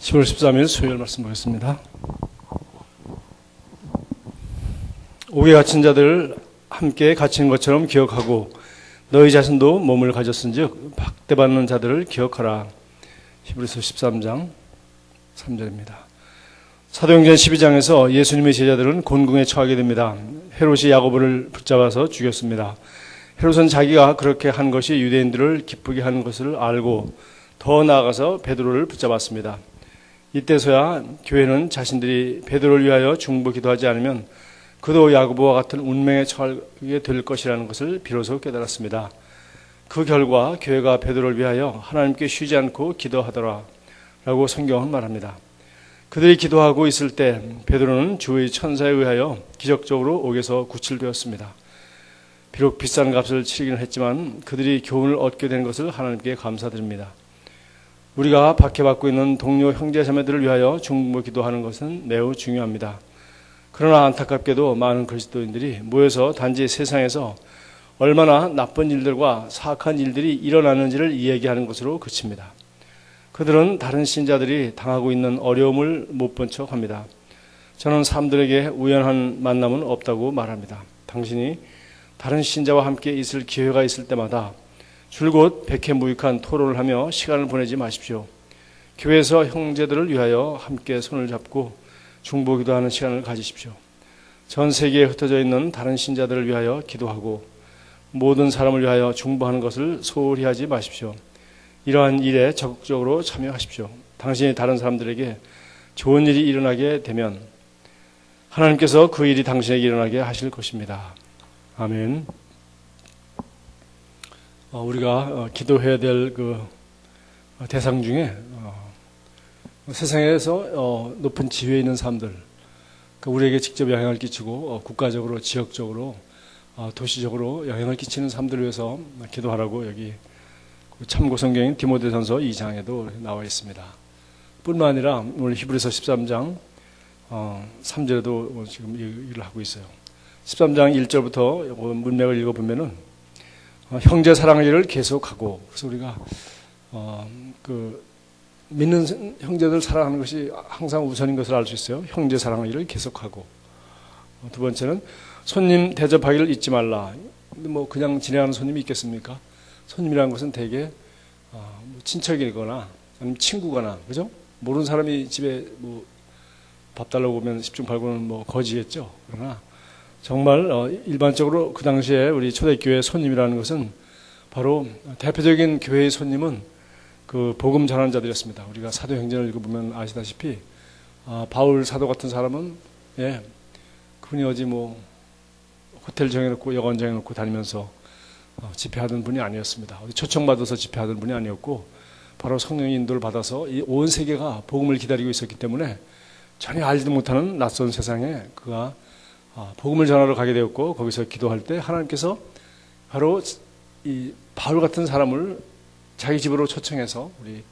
10월 13일 수요일 말씀 보겠습니다. 옥에 갇힌 자들 함께 갇힌 것처럼 기억하고 너희 자신도 몸을 가졌은즉 박대받는 자들을 기억하라. 히브리서 13장 3절입니다. 사도행전 12장에서 예수님의 제자들은 곤궁에 처하게 됩니다. 헤롯이 야고보를 붙잡아서 죽였습니다. 헤롯은 자기가 그렇게 한 것이 유대인들을 기쁘게 하는 것을 알고 더 나아가서 베드로를 붙잡았습니다. 이때서야 교회는 자신들이 베드로를 위하여 중보 기도하지 않으면 그도 야고보와 같은 운명에 처하게 될 것이라는 것을 비로소 깨달았습니다. 그 결과 교회가 베드로를 위하여 하나님께 쉬지 않고 기도하더라 라고 성경은 말합니다. 그들이 기도하고 있을 때 베드로는 주의 천사에 의하여 기적적으로 옥에서 구출되었습니다. 비록 비싼 값을 치르기는 했지만 그들이 교훈을 얻게 된 것을 하나님께 감사드립니다. 우리가 박해받고 있는 동료 형제 자매들을 위하여 중보 기도하는 것은 매우 중요합니다. 그러나 안타깝게도 많은 그리스도인들이 모여서 단지 세상에서 얼마나 나쁜 일들과 사악한 일들이 일어나는지를 이야기하는 것으로 그칩니다. 그들은 다른 신자들이 당하고 있는 어려움을 못 본 척 합니다. 저는 사람들에게 우연한 만남은 없다고 말합니다. 당신이 다른 신자와 함께 있을 기회가 있을 때마다 줄곧 백해무익한 토론을 하며 시간을 보내지 마십시오. 교회에서 형제들을 위하여 함께 손을 잡고 중보 기도하는 시간을 가지십시오. 전 세계에 흩어져 있는 다른 신자들을 위하여 기도하고 모든 사람을 위하여 중보하는 것을 소홀히 하지 마십시오. 이러한 일에 적극적으로 참여하십시오. 당신이 다른 사람들에게 좋은 일이 일어나게 되면 하나님께서 그 일이 당신에게 일어나게 하실 것입니다. 아멘. 어, 우리가 어, 기도해야 될 그 대상 중에 어, 세상에서 높은 지위에 있는 사람들, 그 우리에게 직접 영향을 끼치고 국가적으로, 지역적으로, 도시적으로 영향을 끼치는 사람들을 위해서 기도하라고 여기 그 참고 성경인 디모데전서 2장에도 나와 있습니다. 뿐만 아니라 오늘 히브리서 13장 3절에도 지금 얘기를 하고 있어요. 13장 1절부터 문맥을 읽어보면은 어, 형제 사랑의 일을 계속하고 그래서 우리가 어, 그 믿는 형제들 사랑하는 것이 항상 우선인 것을 알 수 있어요. 형제 사랑의 일을 계속하고 어, 두 번째는 손님 대접하기를 잊지 말라. 뭐 그냥 지내가는 손님이 있겠습니까? 손님이라는 것은 대개 어, 뭐 친척이거나 아니면 친구거나 그죠? 모르는 사람이 집에 뭐 밥 달라고 오면 10중 8구는 뭐 거지겠죠. 그러나 정말 어, 일반적으로 그 당시에 우리 초대교회 손님이라는 것은 바로 대표적인 교회의 손님은 그 복음 전하는 자들이었습니다. 우리가 사도행전을 읽어보면 아시다시피 아, 바울 사도 같은 사람은 예, 그분이 어디 뭐 호텔 정해놓고 여관 정해놓고 다니면서 어, 집회하던 분이 아니었습니다. 어디 초청받아서 집회하던 분이 아니었고 바로 성령 인도를 받아서 이 온 세계가 복음을 기다리고 있었기 때문에 전혀 알지도 못하는 낯선 세상에 그가 아, 복음을 전하러 가게 되었고 거기서 기도할 때 하나님께서 바로 이 바울 같은 사람을 자기 집으로 초청해서 우리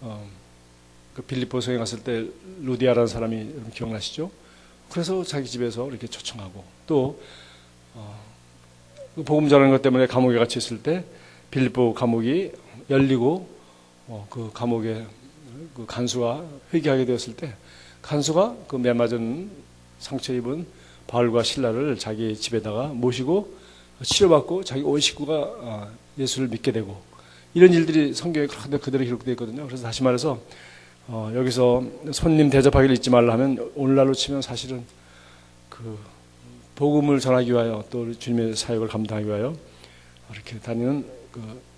어, 그 빌립보성에 갔을 때 루디아라는 사람이 기억나시죠? 그래서 자기 집에서 이렇게 초청하고 또 어, 그 복음 전하는 것 때문에 감옥에 갇혀 있을 때 빌립보 감옥이 열리고 어, 그 감옥에 그 간수가 회개하게 되었을 때 간수가 그 매맞은 상처 입은 바울과 신라를 자기 집에다가 모시고 치료받고 자기 온 식구가 어, 예수를 믿게 되고 이런 일들이 성경에 그대로 기록되어 있거든요. 그래서 다시 말해서 어, 여기서 손님 대접하기를 잊지 말라 하면 오늘날로 치면 사실은 그 복음을 전하기 위하여 또 주님의 사역을 감당하기 위하여 이렇게 다니는 그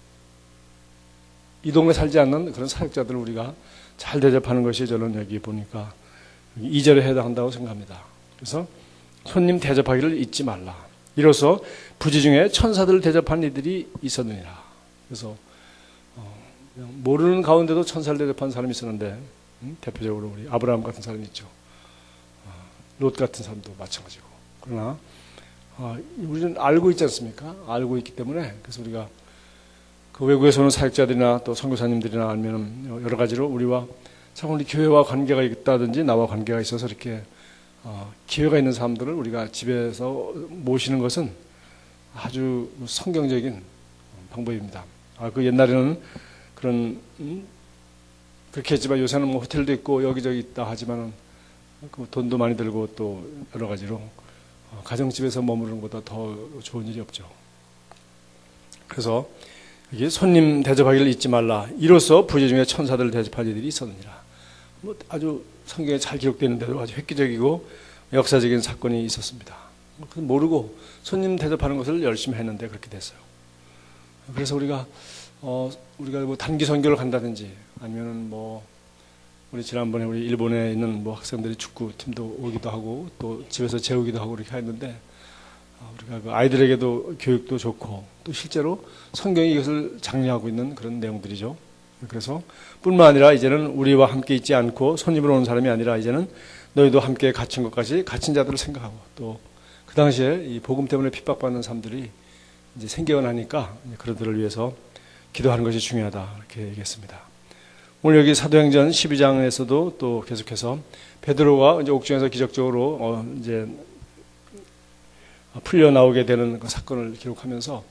이 동네 살지 않는 그런 사역자들을 우리가 잘 대접하는 것이 저는 여기 보니까 이절에 해당한다고 생각합니다. 그래서 손님 대접하기를 잊지 말라. 이로써 부지 중에 천사들을 대접한 이들이 있었느니라. 그래서 어, 모르는 가운데도 천사를 대접한 사람이 있었는데 음? 대표적으로 우리 아브라함 같은 사람이 있죠. 어, 롯 같은 사람도 마찬가지고. 그러나 어, 우리는 알고 있지 않습니까? 알고 있기 때문에 그래서 우리가 그 외국에서 오는 사역자들이나 또 선교사님들이나 아니면 여러 가지로 우리와 참 우리 교회와 관계가 있다든지 나와 관계가 있어서 이렇게 어, 기회가 있는 사람들을 우리가 집에서 모시는 것은 아주 성경적인 방법입니다. 아, 그 옛날에는 그런 음, 그렇게 했지만 요새는 뭐 호텔도 있고 여기저기 있다 하지만은 그 돈도 많이 들고 또 여러 가지로 어, 가정집에서 머무르는 것보다 더 좋은 일이 없죠. 그래서 이게 손님 대접하기를 잊지 말라. 이로써 부재 중에 천사들을 대접할 일들이 있었느니라. 뭐 아주 성경에 잘 기록되는데도 아주 획기적이고 역사적인 사건이 있었습니다. 모르고 손님 대접하는 것을 열심히 했는데 그렇게 됐어요. 그래서 우리가 어 우리가 뭐 단기 선교를 간다든지 아니면은 뭐 우리 지난번에 우리 일본에 있는 뭐 학생들이 축구 팀도 오기도 하고 또 집에서 재우기도 하고 이렇게 했는데 어, 우리가 그 아이들에게도 교육도 좋고 또 실제로 성경이 이것을 장려하고 있는 그런 내용들이죠. 그래서 뿐만 아니라 이제는 우리와 함께 있지 않고 손님으로 오는 사람이 아니라 이제는 너희도 함께 갇힌 것까지 갇힌 자들을 생각하고 또 그 당시에 이 복음 때문에 핍박받는 사람들이 이제 생겨나니까 그들을 위해서 기도하는 것이 중요하다 이렇게 얘기했습니다. 오늘 여기 사도행전 12장에서도 또 계속해서 베드로가 이제 옥중에서 기적적으로 어 이제 풀려 나오게 되는 그 사건을 기록하면서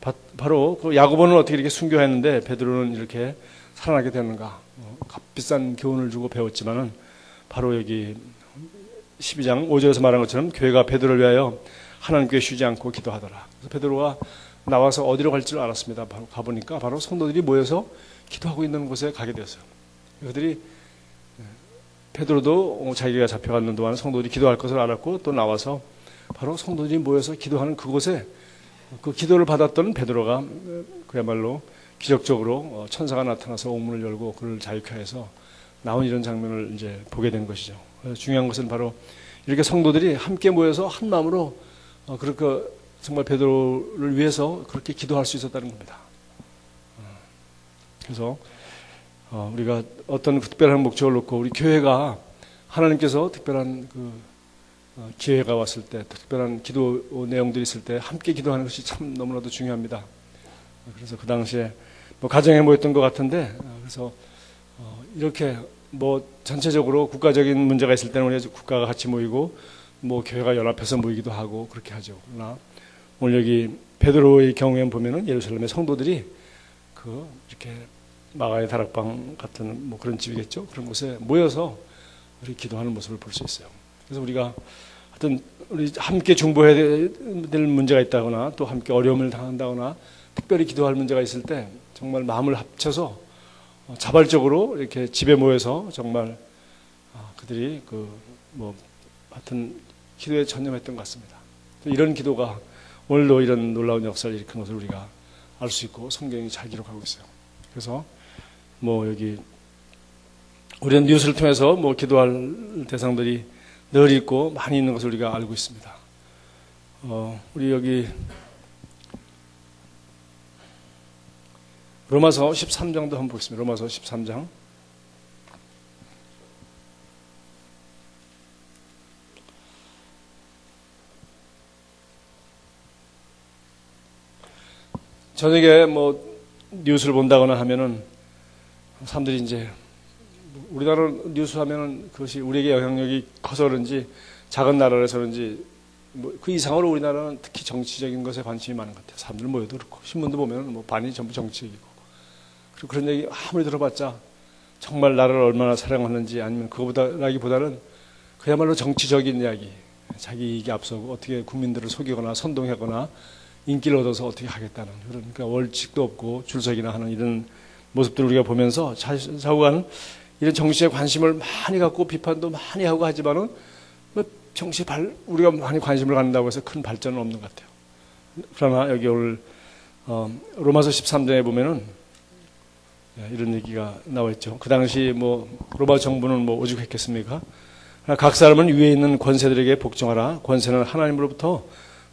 바, 바로 그 야고보는 어떻게 이렇게 순교했는데 베드로는 이렇게 살아나게 되는가? 어, 값비싼 교훈을 주고 배웠지만은 바로 여기 12장 5절에서 말한 것처럼 교회가 베드로를 위하여 하나님께 쉬지 않고 기도하더라. 그래서 베드로가 나와서 어디로 갈 줄 알았습니다. 바로 가보니까 바로 성도들이 모여서 기도하고 있는 곳에 가게 되었어요. 그들이 예, 베드로도 자기가 잡혀갔는 동안 성도들이 기도할 것을 알았고 또 나와서 바로 성도들이 모여서 기도하는 그곳에 그 기도를 받았던 베드로가 그야말로 기적적으로 어, 천사가 나타나서 옥문을 열고 그를 자유케 해서 나온 이런 장면을 이제 보게 된 것이죠. 중요한 것은 바로 이렇게 성도들이 함께 모여서 한 마음으로 어, 그렇게 정말 베드로를 위해서 그렇게 기도할 수 있었다는 겁니다. 어, 그래서 우리가 어떤 특별한 목적을 놓고 우리 교회가 하나님께서 특별한 그 어, 기회가 왔을 때 특별한 기도 내용들이 있을 때 함께 기도하는 것이 참 너무나도 중요합니다. 그래서 그 당시에 뭐 가정에 모였던 것 같은데 어, 그래서 어, 이렇게 뭐 전체적으로 국가적인 문제가 있을 때는 우리 국가가 같이 모이고 뭐 교회가 연합해서 모이기도 하고 그렇게 하죠. 그러나 오늘 여기 베드로의 경우에 보면은 예루살렘의 성도들이 그 이렇게 마가의 다락방 같은 뭐 그런 집이겠죠. 그런 곳에 모여서 우리 기도하는 모습을 볼 수 있어요. 그래서 우리가 어떤 우리 함께 중보해야 될 문제가 있다거나 또 함께 어려움을 당한다거나 특별히 기도할 문제가 있을 때 정말 마음을 합쳐서 어, 자발적으로 이렇게 집에 모여서 정말 아, 그들이 그 뭐 하여튼 기도에 전념했던 것 같습니다. 이런 기도가 오늘도 이런 놀라운 역사를 일으킨 것을 우리가 알 수 있고 성경이 잘 기록하고 있어요. 그래서 뭐 여기 우리는 뉴스를 통해서 뭐 기도할 대상들이 늘 있고 많이 있는 것을 우리가 알고 있습니다. 어, 우리 여기 로마서 13장도 한번 보겠습니다. 로마서 13장. 저녁에 뭐 뉴스를 본다거나 하면은 사람들이 이제 우리나라 뉴스 하면은 그것이 우리에게 영향력이 커서 그런지 작은 나라라서 그런지 뭐 그 이상으로 우리나라는 특히 정치적인 것에 관심이 많은 것 같아요. 사람들 모여도 그렇고 신문도 보면 뭐 반이 전부 정치적이고 그리고 그런 얘기 아무리 들어봤자 정말 나라를 얼마나 사랑하는지 아니면 그거보다라기보다는 그야말로 정치적인 이야기 자기 이익이 앞서고 어떻게 국민들을 속이거나 선동하거나 인기를 얻어서 어떻게 하겠다는 그러니까 월칙도 없고 줄서기나 하는 이런 모습들을 우리가 보면서 자우간 이런 정치에 관심을 많이 갖고 비판도 많이 하고 하지만은 뭐 정치에 발, 우리가 많이 관심을 갖는다고 해서 큰 발전은 없는 것 같아요. 그러나 여기 오늘 어, 로마서 13장에 보면은 예, 이런 얘기가 나와 있죠. 그 당시 뭐 로마 정부는 뭐 오죽했겠습니까? 각 사람은 위에 있는 권세들에게 복종하라. 권세는 하나님으로부터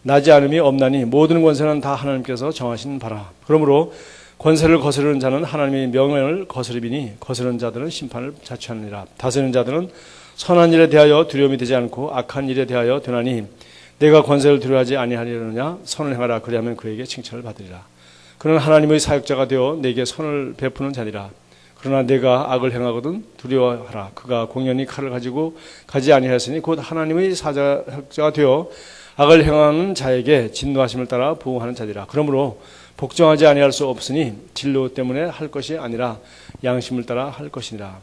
나지 않음이 없나니 모든 권세는 다 하나님께서 정하신 바라. 그러므로 권세를 거스르는 자는 하나님의 명령을 거스르비니 거스르는 자들은 심판을 자취하느니라. 다스리는 자들은 선한 일에 대하여 두려움이 되지 않고 악한 일에 대하여 되나니 내가 권세를 두려워하지 아니하리느냐 선을 행하라 그리하면 그에게 칭찬을 받으리라. 그는 하나님의 사역자가 되어 내게 선을 베푸는 자니라. 그러나 내가 악을 행하거든 두려워하라. 그가 공연히 칼을 가지고 가지 아니하였으니 곧 하나님의 사역자가 되어 악을 행하는 자에게 진노하심을 따라 보호하는 자들이라. 그러므로 복종하지 아니할 수 없으니 진로 때문에 할 것이 아니라 양심을 따라 할 것이니라.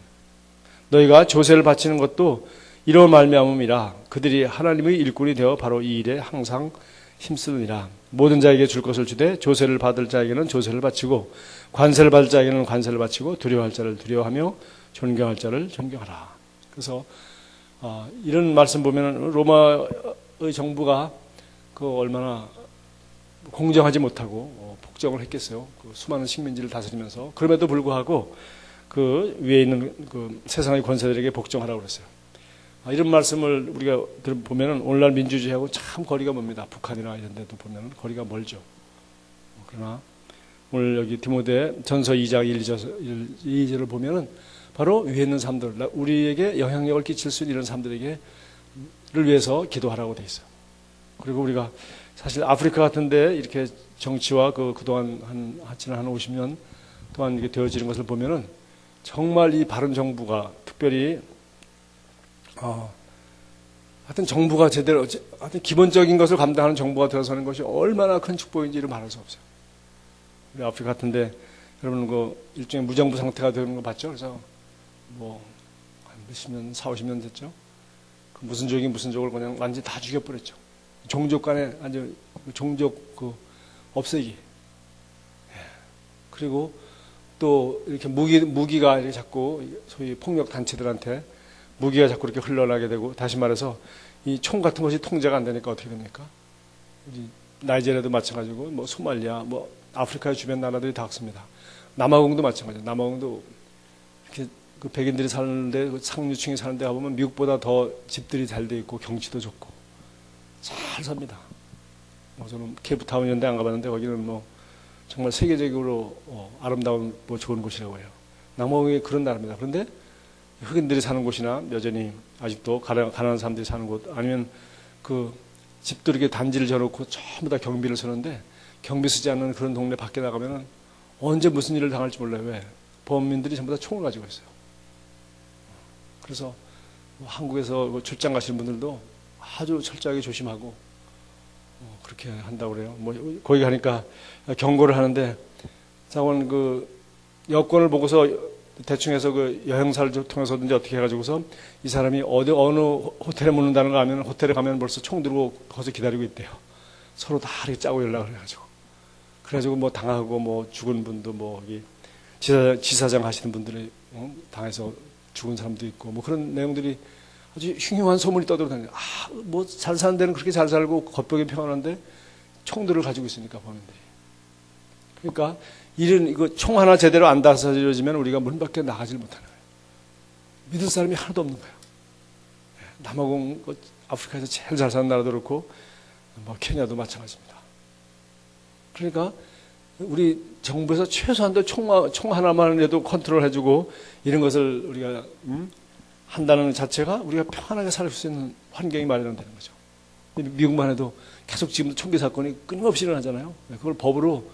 너희가 조세를 바치는 것도 이런 말미암음이라 그들이 하나님의 일꾼이 되어 바로 이 일에 항상 힘쓰느니라. 모든 자에게 줄 것을 주되 조세를 받을 자에게는 조세를 바치고 관세를 받을 자에게는 관세를 바치고 두려워할 자를 두려워하며 존경할 자를 존경하라. 그래서 어, 이런 말씀 보면 로마의 정부가 그 얼마나 공정하지 못하고 어, 폭정을 했겠어요. 그 수많은 식민지를 다스리면서 그럼에도 불구하고 그 위에 있는 그 세상의 권세들에게 복종하라고 그랬어요. 아, 이런 말씀을 우리가 보면은 오늘날 민주주의하고 참 거리가 멉니다. 북한이나 이런 데도 보면은 거리가 멀죠. 그러나 오늘 여기 디모데 전서 2장 1, 2절을 보면은 바로 위에 있는 사람들, 우리에게 영향력을 끼칠 수 있는 이런 사람들에게 를 위해서 기도하라고 돼 있어요. 그리고 우리가 사실 아프리카 같은데 이렇게 정치와 그 그동안 한 지난 한 50년 동안 이게 되어지는 것을 보면은 정말 이 바른 정부가 특별히 어, 하여튼 정부가 제대로 하여튼 기본적인 것을 감당하는 정부가 들어서는 것이 얼마나 큰 축복인지를 말할 수 없어요. 우리 아프리카 같은데 여러분 그 일종의 무정부 상태가 되는 거 봤죠? 그래서 뭐 한 몇십 년, 4, 50년 됐죠. 그 무슨 족이 무슨 족을 그냥 완전히 다 죽여버렸죠. 종족 간에 완전 종족 그 없애기. 예. 그리고 또 이렇게 무기 무기가 이렇게 자꾸 소위 폭력 단체들한테 무기가 자꾸 이렇게 흘러나게 되고 다시 말해서 이 총 같은 것이 통제가 안 되니까 어떻게 됩니까? 우리 나이제리아도 마찬가지고 뭐 소말리아 뭐 아프리카의 주변 나라들이 다 그렇습니다. 남아공도 마찬가지예요. 남아공도 이렇게 그 백인들이 사는데 그 상류층이 사는데 가보면 미국보다 더 집들이 잘 돼 있고 경치도 좋고 잘 삽니다. 뭐 저는 케이프타운 데안 가봤는데 거기는 뭐 정말 세계적으로 어, 아름다운 뭐 좋은 곳이라고 해요. 남아공이 그런 나라입니다. 그런데 흑인들이 사는 곳이나 여전히 아직도 가난한 사람들이 사는 곳 아니면 그 집도 이렇게 단지를 져놓고 전부 다 경비를 서는데 경비 쓰지 않는 그런 동네 밖에 나가면은 언제 무슨 일을 당할지 몰라요. 왜? 범인들이 전부 다 총을 가지고 있어요. 그래서 뭐 한국에서 뭐 출장 가시는 분들도 아주 철저하게 조심하고 어, 그렇게 한다고 그래요. 뭐 거기 가니까 경고를 하는데 자원 그 여권을 보고서 대충 해서 그 여행사를 통해서든지 어떻게 해가지고서 이 사람이 어디 어느 호텔에 묻는다는 거 하면 호텔에 가면 벌써 총 들고 거기서 기다리고 있대요. 서로 다 이렇게 짜고 연락을 해가지고 그래가지고 뭐 당하고 뭐 죽은 분도 뭐 여기 지사, 지사장 하시는 분들이 어? 당해서 죽은 사람도 있고 뭐 그런 내용들이 아주 흉흉한 소문이 떠돌아다녀요. 아, 뭐 잘 사는 데는 그렇게 잘 살고 겉벽이 평안한데 총들을 가지고 있으니까 범인들이. 그러니까 이런 이거 총 하나 제대로 안 다스려지면 우리가 문 밖에 나가질 못하는 거예요. 믿을 사람이 하나도 없는 거예요. 남아공 그 아프리카에서 제일 잘 사는 나라도 그렇고 뭐 케냐도 마찬가지입니다. 그러니까 우리 정부에서 최소한도 총, 총 하나만 해도 컨트롤 해주고 이런 것을 우리가 음? 한다는 자체가 우리가 편하게 살 수 있는 환경이 마련되는 거죠. 미국만 해도 계속 지금 총기 사건이 끊임없이 일어나잖아요. 그걸 법으로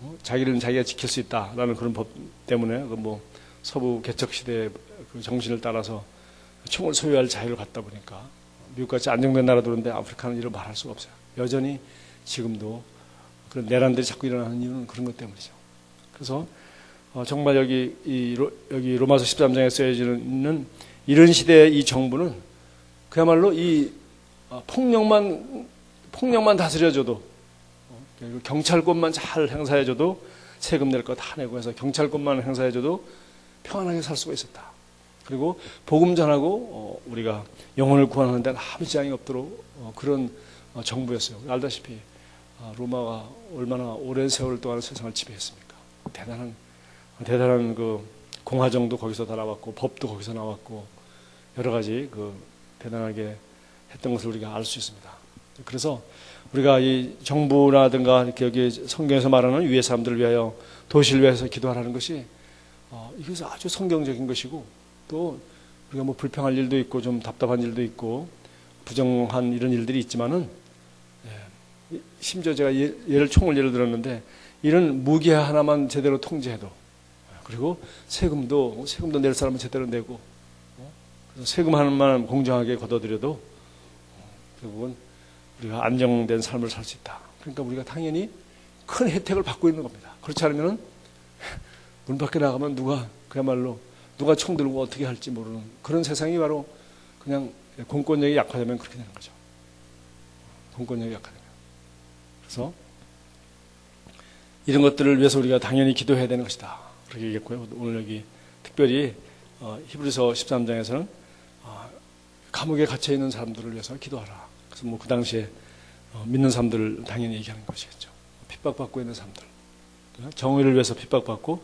어? 자기는 자기가 지킬 수 있다라는 그런 법 때문에 그뭐 서부 개척 시대의 그 정신을 따라서 총을 소유할 자유를 갖다 보니까 미국같이 안정된 나라도 그런데 아프리카는 이런 말할 수가 없어요. 여전히 지금도 그런 내란들이 자꾸 일어나는 이유는 그런 것 때문이죠. 그래서 어 정말 여기 이 로, 여기 로마서 13장에 쓰여지는 이런 시대의 이 정부는 그야말로 이 어, 폭력만 폭력만 다스려줘도 경찰권만 잘 행사해줘도 세금 낼 거 다 내고 해서 경찰권만 행사해줘도 평안하게 살 수가 있었다. 그리고 복음 전하고 어, 우리가 영혼을 구하는 데는 아무 지장이 없도록 어, 그런 어, 정부였어요. 알다시피 아, 로마가 얼마나 오랜 세월 동안 세상을 지배했습니까? 대단한 대단한 그 공화정도 거기서 다 나왔고 법도 거기서 나왔고 여러 가지 그 대단하게 했던 것을 우리가 알 수 있습니다. 그래서 우리가 이 정부라든가 이렇게 여기 성경에서 말하는 위의 사람들을 위하여 도시를 위해서 기도하라는 것이 어, 이것은 아주 성경적인 것이고 또 우리가 뭐 불평할 일도 있고 좀 답답한 일도 있고 부정한 이런 일들이 있지만은 예, 심지어 제가 예, 예를 총을 예를 들었는데 이런 무기 하나만 제대로 통제해도 그리고 세금도 세금도 낼 사람은 제대로 내고 세금 하나만 공정하게 걷어들여도 어, 결국은 우리가 안정된 삶을 살 수 있다. 그러니까 우리가 당연히 큰 혜택을 받고 있는 겁니다. 그렇지 않으면 문 밖에 나가면 누가 그야말로 누가 총 들고 어떻게 할지 모르는 그런 세상이 바로 그냥 공권력이 약화되면 그렇게 되는 거죠. 공권력이 약화되면. 그래서 이런 것들을 위해서 우리가 당연히 기도해야 되는 것이다. 그렇게 얘기했고요. 오늘 여기 특별히 어, 히브리서 13장에서는 어, 감옥에 갇혀 있는 사람들을 위해서 기도하라. 그래서 뭐 그 당시에 어, 믿는 사람들을 당연히 얘기하는 것이겠죠. 핍박받고 있는 사람들, 정의를 위해서 핍박받고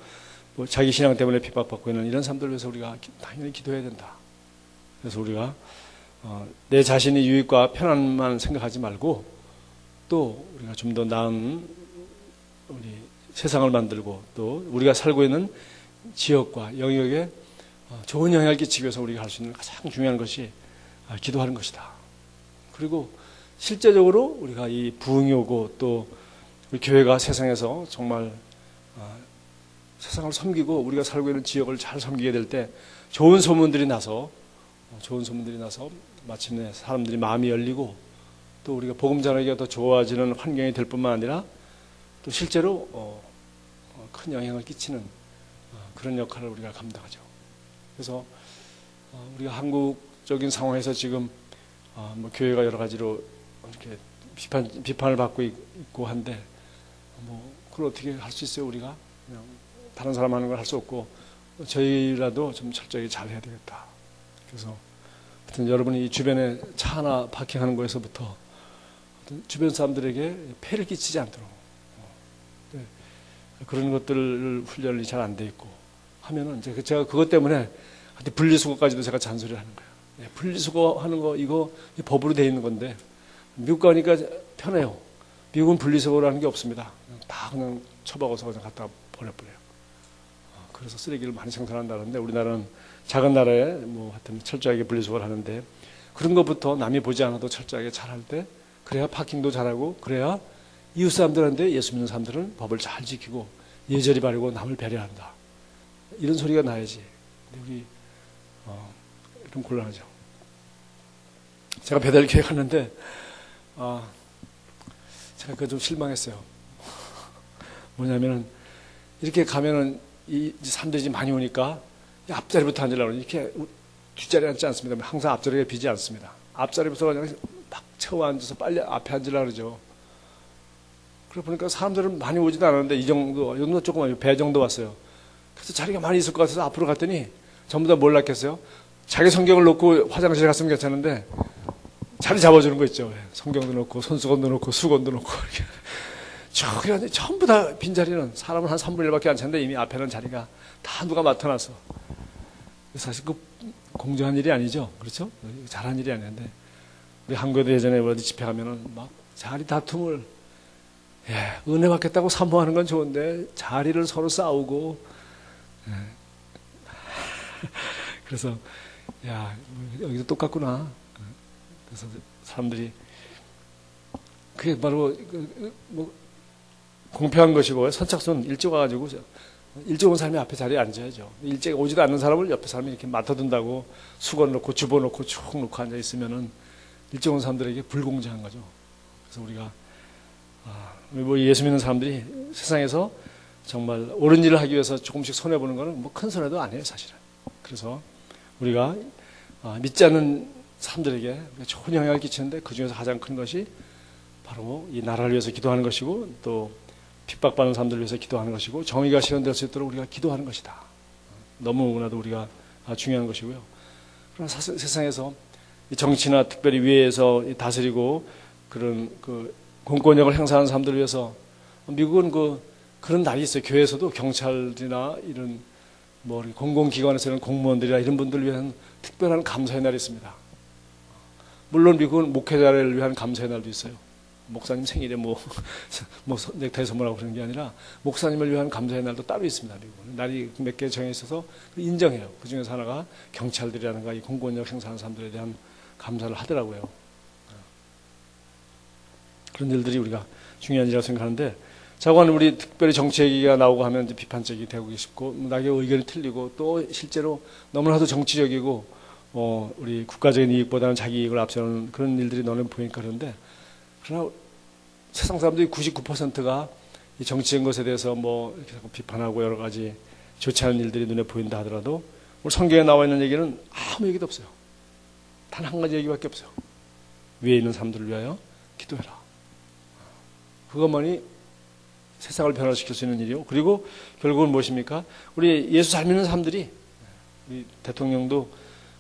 뭐 자기 신앙 때문에 핍박받고 있는 이런 사람들을 위해서 우리가 기- 당연히 기도해야 된다. 그래서 우리가 어, 내 자신의 유익과 편안만 생각하지 말고 또 우리가 좀 더 나은 우리 세상을 만들고 또 우리가 살고 있는 지역과 영역에 어, 좋은 영향을 끼치기 위해서 우리가 할 수 있는 가장 중요한 것이 아, 기도하는 것이다. 그리고 실제적으로 우리가 이 부흥이 오고 또 우리 교회가 세상에서 정말 어, 세상을 섬기고 우리가 살고 있는 지역을 잘 섬기게 될 때 좋은 소문들이 나서 어, 좋은 소문들이 나서 마침내 사람들이 마음이 열리고 또 우리가 복음 전하기가 더 좋아지는 환경이 될 뿐만 아니라 또 실제로 어, 어, 큰 영향을 끼치는 어, 그런 역할을 우리가 감당하죠. 그래서 어, 우리가 한국적인 상황에서 지금 어, 뭐 교회가 여러 가지로 이렇게 비판 비판을 받고 있- 있고 한데 뭐 그걸 어떻게 할 수 있어요 우리가 그냥 다른 사람 하는 걸 할 수 없고 저희라도 좀 철저히 잘 해야 되겠다. 그래서 하여튼 여러분이 이 주변에 차 하나 파킹하는 거에서부터 주변 사람들에게 폐를 끼치지 않도록 어, 네. 그런 것들을 훈련이 잘 안 돼 있고 하면은 이제 제가 그것 때문에 분리수거까지도 제가 잔소리를 하는 거예요. 네, 분리수거 하는 거 이거 이 법으로 돼 있는 건데 미국 가니까 편해요. 미국은 분리수거를 하는 게 없습니다. 다 그냥 처박아서 그냥 갖다 버려버려요. 어, 그래서 쓰레기를 많이 생산한다는데 우리나라는 작은 나라에 뭐 하여튼 철저하게 분리수거를 하는데 그런 것부터 남이 보지 않아도 철저하게 잘 할 때 그래야 파킹도 잘하고 그래야 이웃 사람들한테 예수 믿는 사람들은 법을 잘 지키고 예절이 바르고 남을 배려한다. 이런 소리가 나야지. 우리 어, 좀 곤란하죠. 제가 배달 계획하는데 아, 제가 그 좀 실망했어요. 뭐냐면은 이렇게 가면은 이 사람들이 많이 오니까 이 앞자리부터 앉으려고 이렇게 뒷자리에 앉지 않습니다. 항상 앞자리에 비지 않습니다. 앞자리부터 그냥 막 채워 앉아서 빨리 앞에 앉으려고 그러죠. 그래 보니까 사람들은 많이 오지도 않았는데 이 정도, 이 정도 조금 배 정도 왔어요. 그래서 자리가 많이 있을 것 같아서 앞으로 갔더니 전부 다 몰랐겠어요. 자기 성경을 놓고 화장실에 갔으면 괜찮은데 자리 잡아주는 거 있죠. 성경도 놓고 손수건도 놓고 수건도 놓고 이렇게. 저 그래 전부 다 빈자리는 사람은 한 3분의 1밖에 안 차는데 이미 앞에는 자리가 다 누가 맡아놨어. 사실 그 공정한 일이 아니죠. 그렇죠? 잘한 일이 아닌데 우리 한국에도 예전에 어디 집회 가면은 막 자리 다툼을 예, 은혜 받겠다고 사모하는 건 좋은데 자리를 서로 싸우고 예. 그래서 야 여기도 똑같구나. 그래서 사람들이 그게 바로 그, 뭐 공평한 것이고 선착순 일찍 와가지고 일찍 온 사람이 앞에 자리에 앉아야죠. 일찍 오지도 않는 사람을 옆에 사람이 이렇게 맡아둔다고 수건 놓고 주보 놓고 쭉 놓고 앉아 있으면은 일찍 온 사람들에게 불공정한 거죠. 그래서 우리가 아, 뭐 예수 믿는 사람들이 세상에서 정말 옳은 일을 하기 위해서 조금씩 손해 보는 거는 뭐 큰 손해도 아니에요, 사실은. 그래서 우리가 아, 믿지 않는 사람들에게 좋은 영향을 끼치는데 그 중에서 가장 큰 것이 바로 이 나라를 위해서 기도하는 것이고 또 핍박받는 사람들을 위해서 기도하는 것이고 정의가 실현될 수 있도록 우리가 기도하는 것이다. 너무나도 우리가 중요한 것이고요. 그러나 사- 세상에서 이 정치나 특별히 위에서 이 다스리고 그런 그 공권력을 행사하는 사람들을 위해서 미국은 그 그런 날이 있어요. 교회에서도 경찰이나 이런 뭐 공공기관에서는 공무원들이나 이런 분들을 위한 특별한 감사의 날이 있습니다. 물론 미국은 목회자를 위한 감사의 날도 있어요. 목사님 생일에 뭐, 뭐 선- 넥타이 선물하고 그런 게 아니라 목사님을 위한 감사의 날도 따로 있습니다. 미국은 날이 몇 개 정해 있어서 인정해요. 그 중에서 하나가 경찰들이라든가 이 공권력 행사하는 사람들에 대한 감사를 하더라고요. 그런 일들이 우리가 중요한 일이라고 생각하는데 자관 우리 특별히 정치 얘기가 나오고 하면 이제 비판적이 되고 싶고 나의 의견이 틀리고 또 실제로 너무나도 정치적이고 어, 우리 국가적인 이익보다는 자기 이익을 앞세우는 그런 일들이 너는 보이니까 그런데 그러나 세상 사람들이 99%가 이 정치적인 것에 대해서 뭐 이렇게 자꾸 비판하고 여러 가지 좋지 않은 일들이 눈에 보인다 하더라도 오늘 성경에 나와 있는 얘기는 아무 얘기도 없어요. 단 한 가지 얘기밖에 없어요. 위에 있는 사람들을 위하여 기도해라. 그것만이 세상을 변화시킬 수 있는 일이요. 그리고 결국은 무엇입니까? 우리 예수 잘 믿는 사람들이 우리 대통령도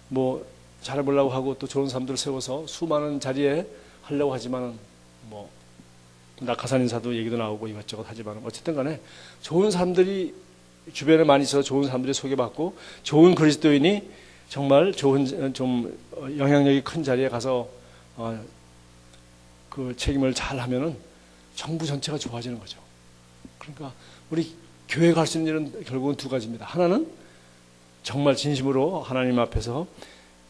뭐 잘해보려고 하고 또 좋은 사람들을 세워서 수많은 자리에 하려고 하지만은 뭐 낙하산 인사도 얘기도 나오고 이것저것 하지만 어쨌든 간에 좋은 사람들이 주변에 많이 있어서 좋은 사람들이 소개받고 좋은 그리스도인이 정말 좋은 좀 영향력이 큰 자리에 가서 어, 그 책임을 잘 하면은 정부 전체가 좋아지는 거죠. 그러니까 우리 교회 갈 수 있는 일은 결국은 두 가지입니다. 하나는 정말 진심으로 하나님 앞에서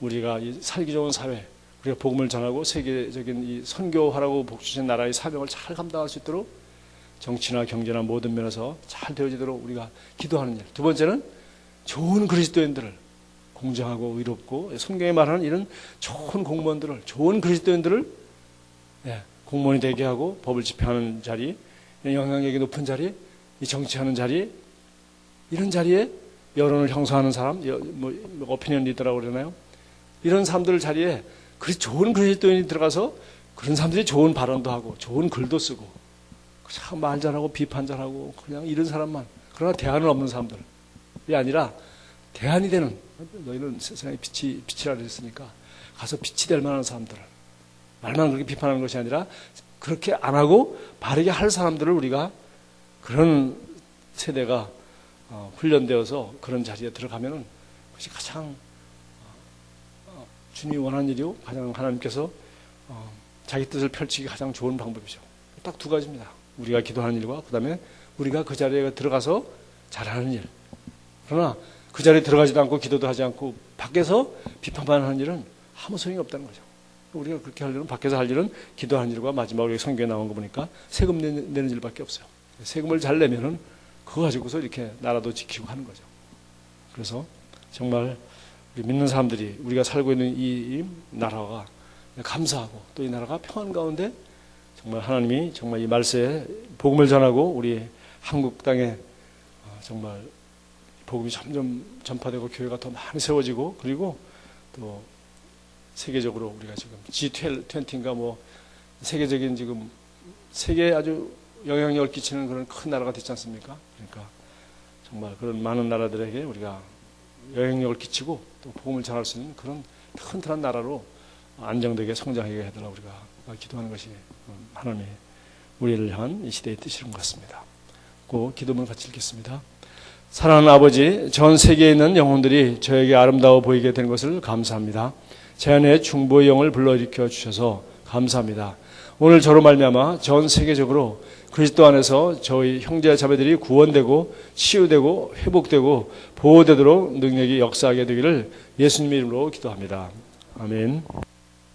우리가 이 살기 좋은 사회, 우리가 복음을 전하고 세계적인 이 선교하라고 복 주신 나라의 사명을 잘 감당할 수 있도록 정치나 경제나 모든 면에서 잘 되어지도록 우리가 기도하는 일. 두 번째는 좋은 그리스도인들을 공정하고 의롭고 성경에 말하는 이런 좋은 공무원들을 좋은 그리스도인들을 예, 공무원이 되게 하고 법을 집행하는 자리, 영향력이 높은 자리, 이 정치하는 자리 이런 자리에 여론을 형성하는 사람, 여- 뭐 오피니언 리더라고 그러나요? 이런 사람들 자리에 그 좋은 그리스도인이 들어가서 그런 사람들이 좋은 발언도 하고 좋은 글도 쓰고 참 말 잘하고 비판 잘하고 그냥 이런 사람만 그러나 대안은 없는 사람들이 아니라 대안이 되는 너희는 세상의 빛이 빛이라 그랬으니까 가서 빛이 될 만한 사람들 말만 그렇게 비판하는 것이 아니라 그렇게 안 하고 바르게 할 사람들을 우리가 그런 세대가 어, 훈련되어서 그런 자리에 들어가면은 그것이 가장 어, 주님이 원하는 일이요 가장 하나님께서 어, 자기 뜻을 펼치기 가장 좋은 방법이죠. 딱 두 가지입니다. 우리가 기도하는 일과 그다음에 우리가 그 자리에 들어가서 잘하는 일. 그러나 그 자리에 들어가지도 않고 기도도 하지 않고 밖에서 비판만 하는 일은 아무 소용이 없다는 거죠. 우리가 그렇게 할 일은 밖에서 할 일은 기도하는 일과 마지막으로 성경에 나온 거 보니까 세금 내- 내는 일밖에 없어요. 세금을 잘 내면은 그거 가지고서 이렇게 나라도 지키고 하는 거죠. 그래서 정말 우리 믿는 사람들이 우리가 살고 있는 이, 이 나라가 감사하고 또 이 나라가 평안 가운데 정말 하나님이 정말 이 말세에 복음을 전하고 우리 한국 땅에 어, 정말 복음이 점점 전파되고 교회가 더 많이 세워지고 그리고 또 세계적으로 우리가 지금 G20인가 뭐 세계적인 지금 세계에 아주 영향력을 끼치는 그런 큰 나라가 됐지 않습니까? 그러니까 정말 그런 많은 나라들에게 우리가 영향력을 끼치고 또 복음을 전할 수 있는 그런 튼튼한 나라로 안정되게 성장하게 해달라 우리가 기도하는 것이 하나님의 우리를 향한 이 시대의 뜻인 것 같습니다. 고 기도문을 같이 읽겠습니다. 사랑하는 아버지, 전 세계에 있는 영혼들이 저에게 아름다워 보이게 된 것을 감사합니다. 제 안에 중보의 영을 불러일으켜 주셔서 감사합니다. 오늘 저로 말미암아 전 세계적으로 그리스도 안에서 저희 형제 자매들이 구원되고 치유되고 회복되고 보호되도록 능력이 역사하게 되기를 예수님 이름으로 기도합니다. 아멘.